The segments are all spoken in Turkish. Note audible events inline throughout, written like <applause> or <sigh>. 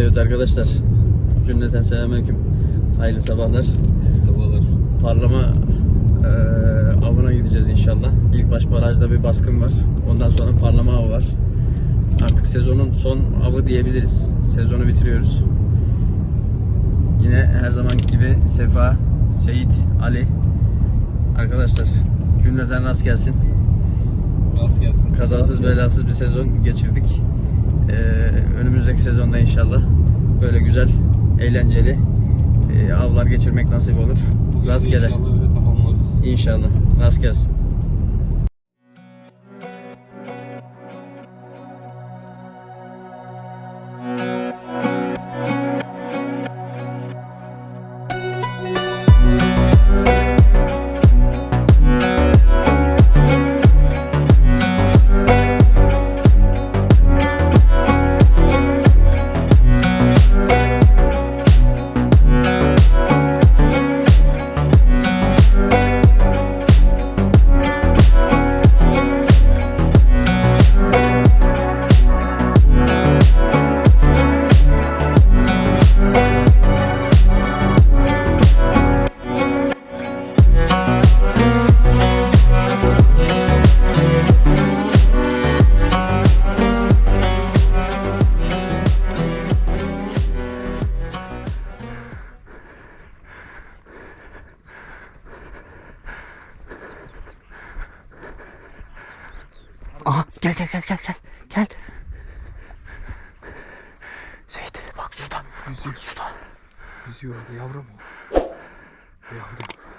Evet arkadaşlar. Cümleten selamünaleyküm. Hayırlı sabahlar. Sabahlar. Parlama eee avına gideceğiz inşallah. İlk baş barajda bir baskın var. Ondan sonra parlama avı var. Artık sezonun son avı diyebiliriz. Sezonu bitiriyoruz. Yine her zaman gibi Sefa, Seyit, Ali. Arkadaşlar cümleten rast gelsin. Rast gelsin. Kazasız belasız bir sezon geçirdik. Ee, önümüzdeki sezonda inşallah böyle güzel, eğlenceli e, avlar geçirmek nasip olur. Bugün de. İnşallah öyle tamamlarız. İnşallah. Rast gelsin. Yüzüyor orada yavrum o. O Yavrum.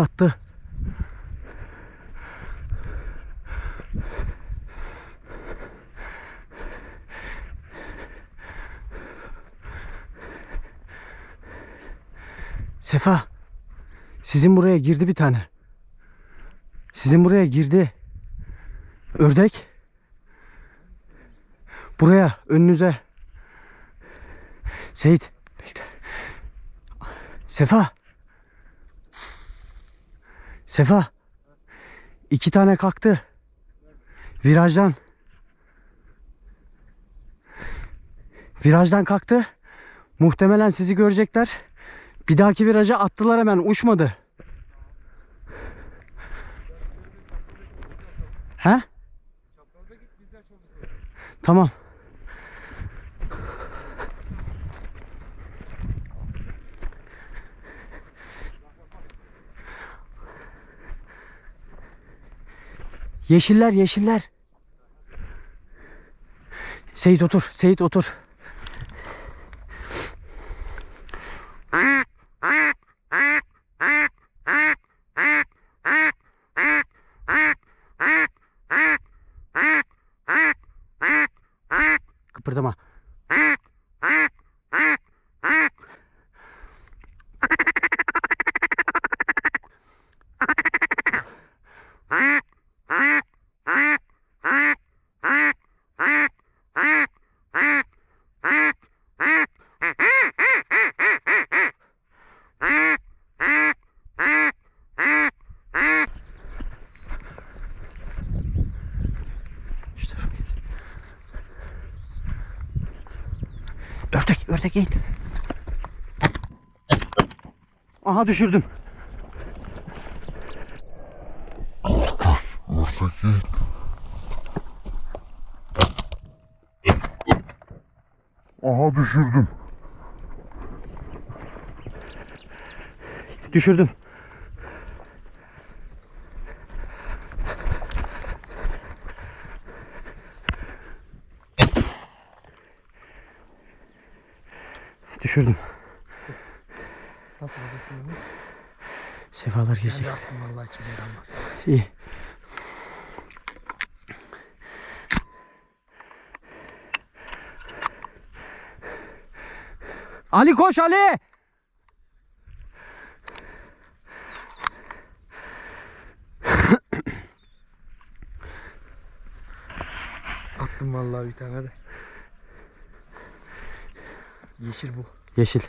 Attı. Sefa. Sizin buraya girdi bir tane. Sizin buraya girdi. Ördek. Buraya önünüze. Seyit. Bekle. Sefa. Sefa. İki tane kalktı. Virajdan. Virajdan kalktı. Muhtemelen sizi görecekler. Bir dahaki viraja attılar hemen uçmadı. He? Tamam. Yeşiller yeşiller. Seyit otur. Seyit otur. Ördek, ördek eğil. Aha düşürdüm. Aha düşürdüm. Düşürdüm. Düşürdüm. Nasıl onu? Sefalar Ben geçecek. attım vallahi içimde kalmaz. İyi. Ali koş Ali. Attım vallahi bir tane de. Yeşil bu. Yeşil.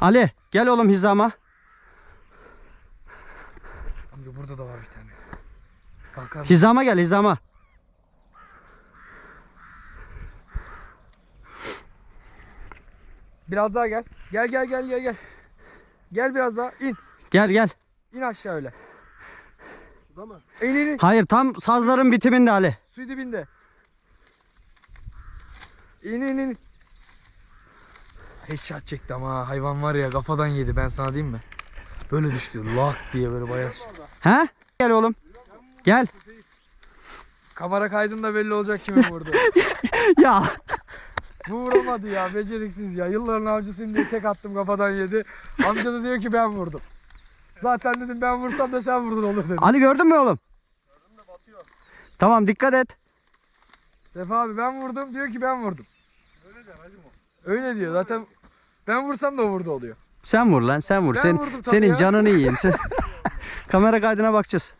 Ali gel oğlum hizama. Amca burada da var bir tane. Kalkar? Hizama gel hizama. Biraz daha gel. Gel gel gel gel gel. Gel biraz daha in. Gel gel. İn aşağı öyle. Suda mı? İn in in. Hayır tam sazların bitiminde Ali. Su dibinde. İn in in. Headshot çekti ama hayvan var ya kafadan yedi ben sana diyeyim mi? Böyle düştü lak diye böyle bayağı. He? Gel oğlum. Gel. Kamera kaydında belli olacak kimin vurdu. <laughs> ya. Bu vuramadı ya beceriksiz ya. Yılların avcısıyım diye tek attım kafadan yedi. Amca da diyor ki ben vurdum. Zaten dedim ben vursam da sen vurdun olur dedim. Ali gördün mü oğlum? Tamam dikkat et. Sefa abi ben vurdum diyor ki ben vurdum. Öyle der Öyle diyor zaten ben vursam da vurdu oluyor. Sen vur lan sen vur. Ben Sen, vurdum tabii senin ya. canını <laughs> yiyeyim. Sen... Kamera kaydına bakacağız.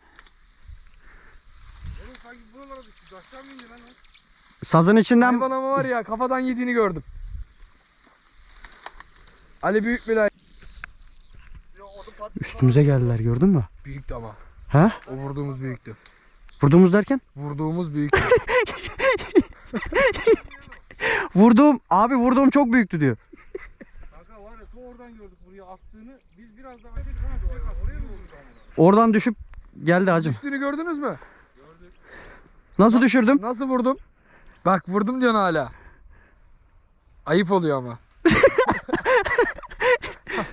Sazın içinden Hayvan ama var ya kafadan yediğini gördüm. Ali büyük bir üstümüze geldiler gördün mü? Büyüktü ama. Ha? O vurduğumuz büyüktü. Vurduğumuz derken? Vurduğumuz büyüktü. <laughs> Vurduğum abi vurduğum çok büyüktü diyor. Kanka var ya ta oradan gördük buraya attığını. Biz biraz daha dedik size kal. Oraya mı vurdu? Oradan düşüp geldi hacım. Düştüğünü gördünüz mü? Nasıl düşürdüm? Nasıl vurdum? Bak vurdum diyorsun hala. Ayıp oluyor ama. <laughs>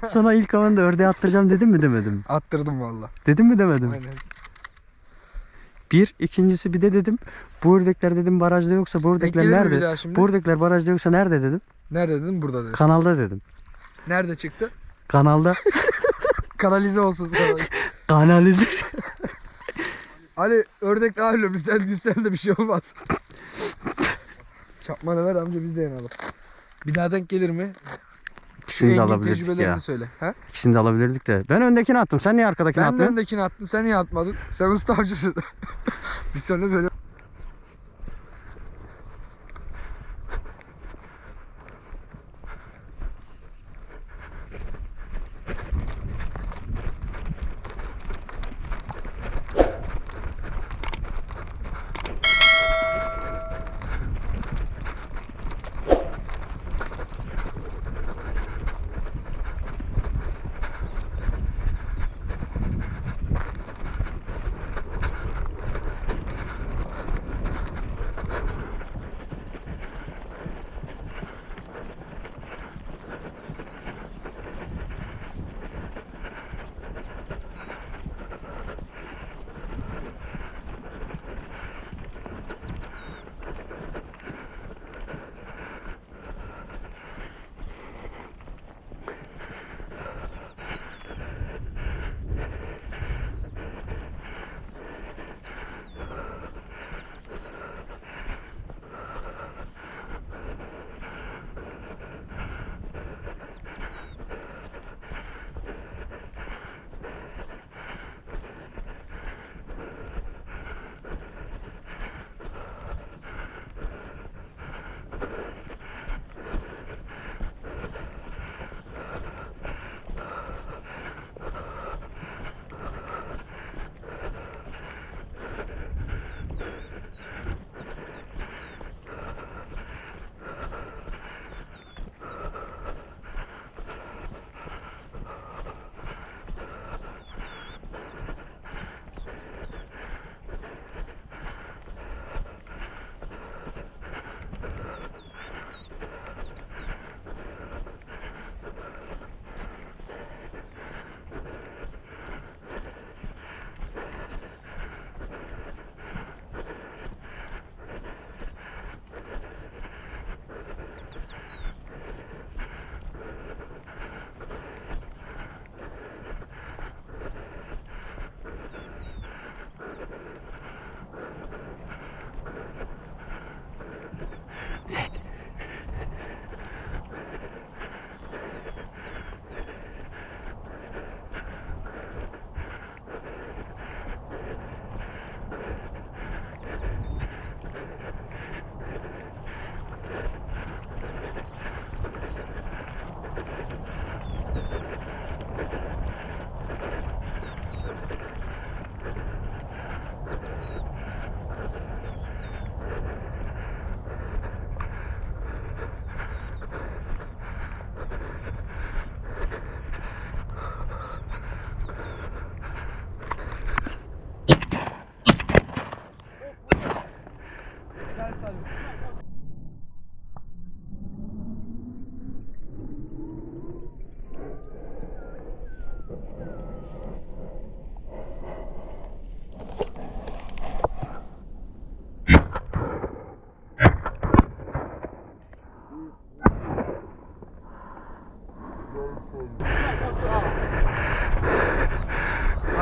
Sana ilk havanda ördeğe attıracağım dedim mi demedim. Attırdım valla. Dedim mi demedim. Aynen. Bir, ikincisi bir de dedim. Bu ördekler dedim barajda yoksa bu ördekler gelir mi bir nerede? daha şimdi? Bu ördekler barajda yoksa nerede dedim. Nerede dedim burada dedim. Kanalda dedim. Nerede çıktı? Kanalda. <laughs> Kanalize olsun sana. Kanalize. Ali ördek daha bir sen düşsen de bir şey olmaz. Çapmanı ver amca biz de yanalım. Bir daha denk gelir mi? İkisini de engin alabilirdik tecrübelerini ya. söyle. Ha? İkisini de alabilirdik de. Ben öndekini attım. Sen niye arkadakini Ben de atmıyorsun? öndekini attım. Sen niye atmadın? Sen usta avcısın. <laughs> bir sonra böyle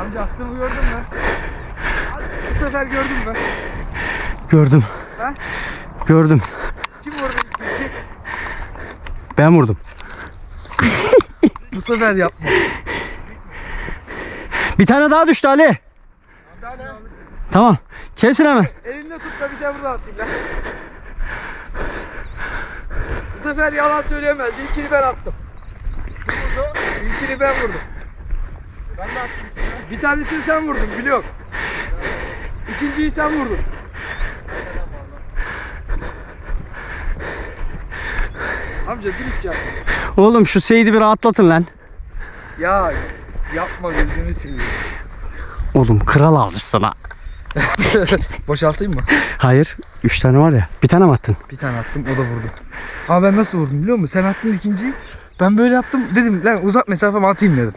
Amca attığımı gördün mü? Bu sefer gördün mü? Gördüm. Ha? Gördüm. Kim vurdu ilk Ben vurdum. <laughs> Bu sefer yapma. Bir tane daha düştü Ali. Tamam. Kesin hemen. Elinde tut da bir tane buradan atayım lan. Bu sefer yalan söyleyemez. İlkini ben attım. İlkini ben vurdum. Ben de attım. Bir tanesini sen vurdun biliyorum. İkinciyi sen vurdun. Amca dürüst yap. Oğlum şu Seyit'i bir rahatlatın lan. Ya yapma gözünü seveyim. Oğlum kral avcısın ha. <laughs> Boşaltayım mı? Hayır. Üç tane var ya. Bir tane mi attın? Bir tane attım o da vurdu. Ama ben nasıl vurdum biliyor musun? Sen attın ikinciyi. Ben böyle yaptım dedim lan uzak mesafeme atayım dedim.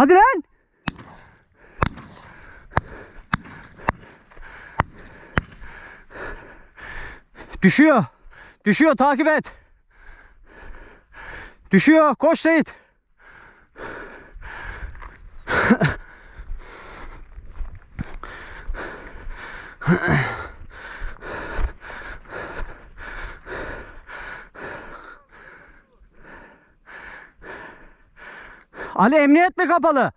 Hadi lan. Düşüyor. Düşüyor takip et. Düşüyor. Koş Seyit. Ali emniyet mi kapalı?